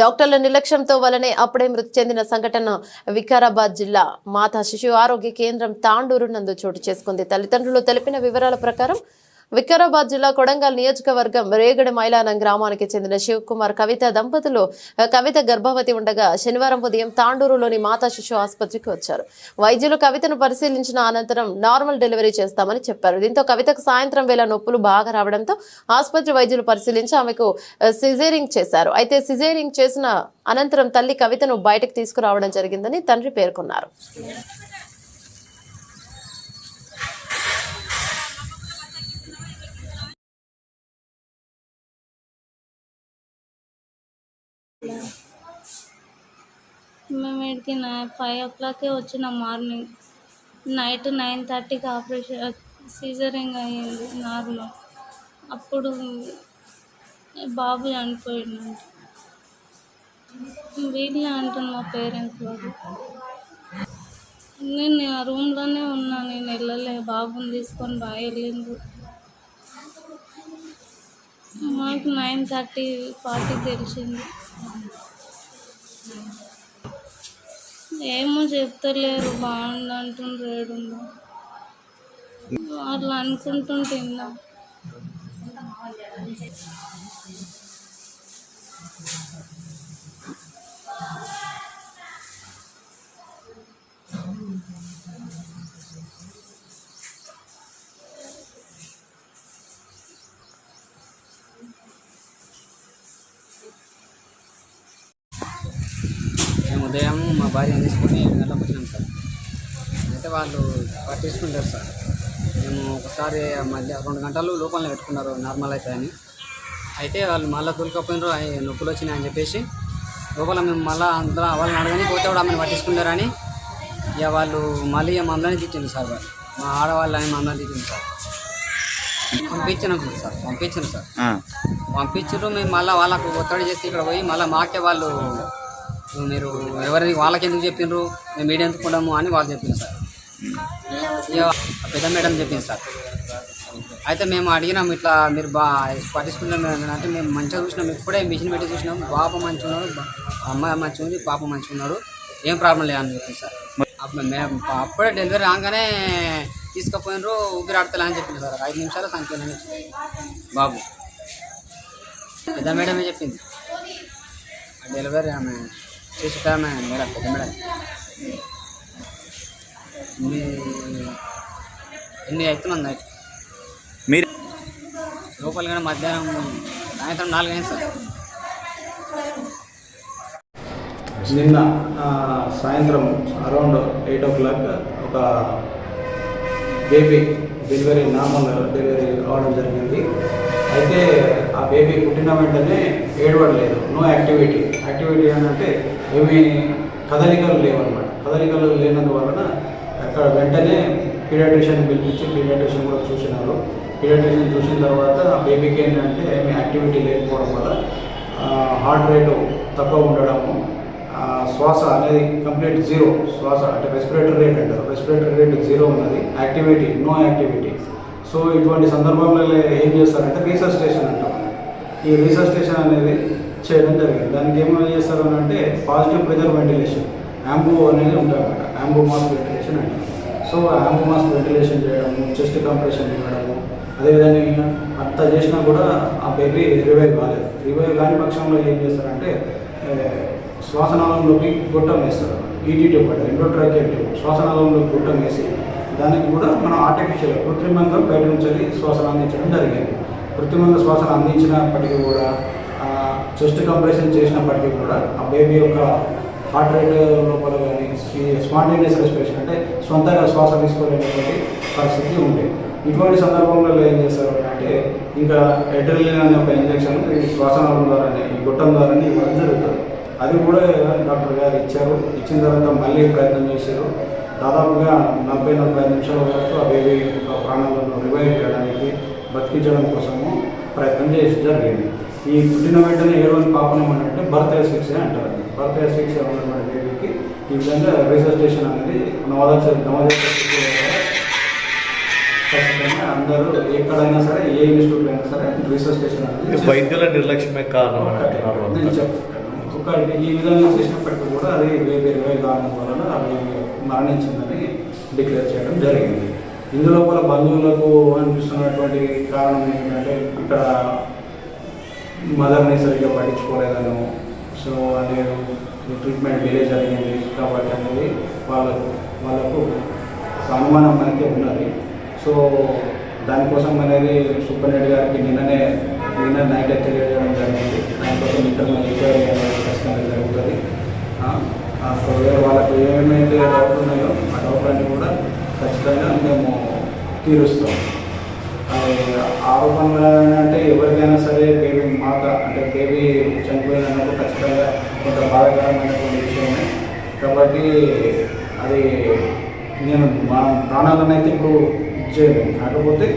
డాక్టర్ల నిర్లక్ష్యంతో వలనే అప్పుడే మృతి చెందిన సంఘటన వికారాబాద్ జిల్లా. మాతా శిశు ఆరోగ్య కేంద్రం తాండూరు నందు చోటు చేసుకుంది. తల్లిదండ్రులు తెలిపిన వివరాల ప్రకారం వికారాబాద్ జిల్లా కొడంగల్ నియోజకవర్గం రేగడి మైలానం గ్రామానికి చెందిన శివకుమార్ కవిత దంపతులు కవిత గర్భవతి ఉండగా శనివారం ఉదయం తాండూరులోని మాతా శిశు ఆసుపత్రికి వచ్చారు. వైద్యులు కవితను పరిశీలించిన అనంతరం నార్మల్ డెలివరీ చేస్తామని చెప్పారు. దీంతో కవితకు సాయంత్రం వేళ నొప్పులు బాగా రావడంతో ఆసుపత్రి వైద్యులు పరిశీలించి ఆమెకు సిజేరింగ్ చేశారు. అయితే సిజేరింగ్ చేసిన అనంతరం తల్లి కవితను బయటకు తీసుకురావడం జరిగిందని తండ్రి పేర్కొన్నారు. మేము ఇక్కడికి ఫైవ్ ఓ క్లాకే వచ్చిన మార్నింగ్. నైట్ నైన్ థర్టీకి ఆపరేషన్ సీజరింగ్ అయ్యింది నార్మల్. అప్పుడు బాబు చనిపోయిండు వీళ్ళే అంటాను మా పేరెంట్స్ వాళ్ళు. నేను ఆ రూమ్లోనే ఉన్నా నేను వెళ్ళలే బాబుని తీసుకొని బాగా వెళ్ళిండు మాకు నైన్ థర్టీ ఫార్టీ తెలిసింది. ఏమో చెప్తలేరు బాగుంది అంటుండ్రు ఏడుందో అట్లా అనుకుంటుంటిందా మేము ఉదయం మా భార్యను తీసుకొని ఏడు గంటలకు వచ్చినాం సార్. అయితే వాళ్ళు పట్టించుకుంటారు సార్. మేము ఒకసారి మధ్య రెండు గంటలు లోపలనే పెట్టుకున్నారు నార్మల్ అయితే అని. అయితే వాళ్ళు మళ్ళీ తోలుకపోయినారు నొప్పులు వచ్చినాయి అని చెప్పేసి లోపల మేము మళ్ళీ అందరూ వాళ్ళని అడగని పోతే కూడా ఆమెను పట్టించుకున్నారని ఇక వాళ్ళు మళ్ళీ మమ్మల్ని తెచ్చింది సార్ వాళ్ళు. మా ఆడవాళ్ళని మమ్మల్ని తెచ్చింది సార్. పంపించినాం సార్ పంపించాను సార్. పంపించారు మేము మళ్ళీ వాళ్ళకు ఒత్తిడి చేసి ఇక్కడ పోయి మళ్ళీ మాకే వాళ్ళు మీరు ఎవరి వాళ్ళకి ఎందుకు చెప్పిండ్రు మేము మీడియా ఎందుకున్నాము అని వాళ్ళు చెప్పింది సార్. పెద్ద మేడం చెప్పింది సార్. అయితే మేము అడిగినాం ఇట్లా మీరు బా పట్టించుకుంటాం అంటే మేము మంచిగా చూసినాం ఇప్పుడే మిషన్ పెట్టి చూసినాం. పాప మంచిగా ఉన్నాడు అమ్మాయి మంచిగా ఉంది పాప మంచిగా ఉన్నాడు ఏం ప్రాబ్లం లేదని చెప్పింది సార్. అప్పుడు మేము అప్పుడే డెలివరీ రాగానే తీసుకుపోయినారు ఊపిరి ఆడతలే అని చెప్పింది సార్. ఐదు నిమిషాలు చనిపోయిన బాబు. పెద్ద మేడమే చెప్పింది. డెలివరీ ఆమె చేసి ఆమె మేడం పెద్ద మేడం ఎన్ని ఎన్ని అవుతున్నాం నైట్ మీరు లోపల కానీ మధ్యాహ్నం సాయంత్రం నాలుగు అయింది సార్ నిన్న సాయంత్రం అరౌండ్ ఎయిట్ ఓ క్లాక్ ఒక బేబీ డెలివరీ నార్మల్ డెలివరీ రావడం జరిగింది. అయితే ఆ బేబీ పుట్టిన వెంటనే ఏడవడలేదు నో యాక్టివిటీ యాక్టివిటీ అని అంటే ఏమీ కదలికలు లేవన్నమాట. కదలికలు లేనందువలన అక్కడ వెంటనే పీడియాట్రిషియన్ పిలిపించి పీడియాట్రిషియన్ కూడా చూసినారు. పీడియాట్రిషియన్ చూసిన తర్వాత ఆ బేబీకి ఏంటంటే ఏమి యాక్టివిటీ లేకపోవడం వల్ల హార్ట్ రేటు తక్కువ ఉండడము శ్వాస అనేది కంప్లీట్ జీరో. శ్వాస అంటే రెస్పిరేటరీ రేట్ అంటారు. రెస్పిరేటరీ రేట్ జీరో ఉన్నది. Activity no activity. సో ఇటువంటి సందర్భంలో ఏం చేస్తారంటే రీసర్స్టేషన్ అంటాం ఈ రీసర్స్టేషన్ అనేది చేయడం జరిగింది. దానికి ఏమైనా చేస్తారు అని అంటే పాజిటివ్ ప్రెజర్ వెంటిలేషన్ యాంబో అనేది ఉంటాయన్నమాట యాంబూ మాస్ వెంటిలేషన్ అంటే సో యాంబోమాస్ వెంటిలేషన్ చేయడము చెస్ట్ కంప్రెషన్ ఇవ్వడము అదేవిధంగా అంత చేసినా కూడా ఆ బేబీ రివైవ్ కాలేదు. రివైవ్ కాని పక్షంలో ఏం చేస్తారంటే శ్వాసనాళంలోకి గొట్టం వేస్తారు. ఈటీ ట్యూబ్ అంటే ఎండోట్రాకియల్ ట్యూబ్ శ్వాసనాళంలోకి గొట్టం వేసి దానికి కూడా మనం ఆర్టిఫిషియల్ కృత్రిమంగా బయట నుంచి వెళ్ళి ఇచ్చడం జరిగింది. కృత్రిమంగా శ్వాసను అందించినప్పటికీ కూడా చెస్ట్ కంప్రెషన్ చేసినప్పటికీ కూడా ఆ బేబీ యొక్క హార్ట్ రేట్ లోపల కానీ స్పాంటేనియస్ రెస్పిరేషన్ అంటే సొంతంగా శ్వాస తీసుకోలేనటువంటి పరిస్థితి ఉంది ఇటువంటి సందర్భంలో ఏం చేస్తారు అంటే ఇంకా ఎడ్రిలిన్ అనే ఒక ఇంజెక్షన్ ఈ శ్వాసనాళం ద్వారానే ఈ గుట్టం ద్వారానే ఇవ్వడం జరుగుతుంది. అది కూడా డాక్టర్ గారు ఇచ్చారు. ఇచ్చిన తర్వాత మళ్ళీ ప్రయత్నం చేశారు. దాదాపుగా నలభై నలభై ఐదు నిమిషాల వరకు ఆ బేబీ ప్రాణాలను రివైవ్ చేయడానికి బతికించడం కోసము ప్రయత్నం చేసి జరిగింది. ఈ పుట్టిన వెంటనే ఏడవని పాపం ఏమంటే బర్త్ ఎస్ఫిక్స్ అంటారు. బర్త్ ఎస్ఫిక్స్ ఉన్నటువంటి బేబీకి ఈ విధంగా రీసర్టేషన్ అనేది నవోదయ నవోదయ ఖచ్చితంగా అందరూ ఎక్కడైనా సరే ఏ ఇన్స్టిట్యూట్లో అయినా సరే రీసెర్చ్ స్టేషన్ అనేది వైద్యుల నిర్లక్ష్యమే కారణం నేను. చెప్తాను. ఒక ఈ విధంగా చేసినప్పటికీ కూడా అది బేబీ ఇరవై కారణం వలన అది మరణించిందని డిక్లేర్ చేయడం జరిగింది. ఇందులో కూడా బంధువులకు అనిపిస్తున్నటువంటి కారణం ఏంటంటే ఇక్కడ మదర్ని సరిగ్గా పట్టించుకోలేదను. సో అనే ట్రీట్మెంట్ డిలే జరిగింది కాబట్టి అనేది వాళ్ళకు వాళ్ళకు అనుమానం మనకి ఉన్నది. సో దానికోసం అనేది సూపరింటెండెంట్ గారికి నిన్ననే నిన్న నైట్ తెలియజేయడం జరిగింది. దానికోసం ఇంటర్నల్ ఎంక్వైరీ అనేది ఖచ్చితంగా జరుగుతుంది ఆ, ఆ, సో వేరే వాళ్ళకి ఏమైతే డౌట్ ఉన్నాయో ఆ డౌట్ అన్ని కూడా ఖచ్చితంగా మేము తీరుస్తాం. అది ఆరోపణలు అంటే ఎవరికైనా సరే బేబీ మాత అంటే బేబీ చనిపోయినప్పుడు ఖచ్చితంగా కొంత బాధాకరమైనటువంటి విషయమే. కాబట్టి అది నేను మా ప్రాణాలను అయితే ఇప్పుడు ఇచ్చేయలేను కాకపోతే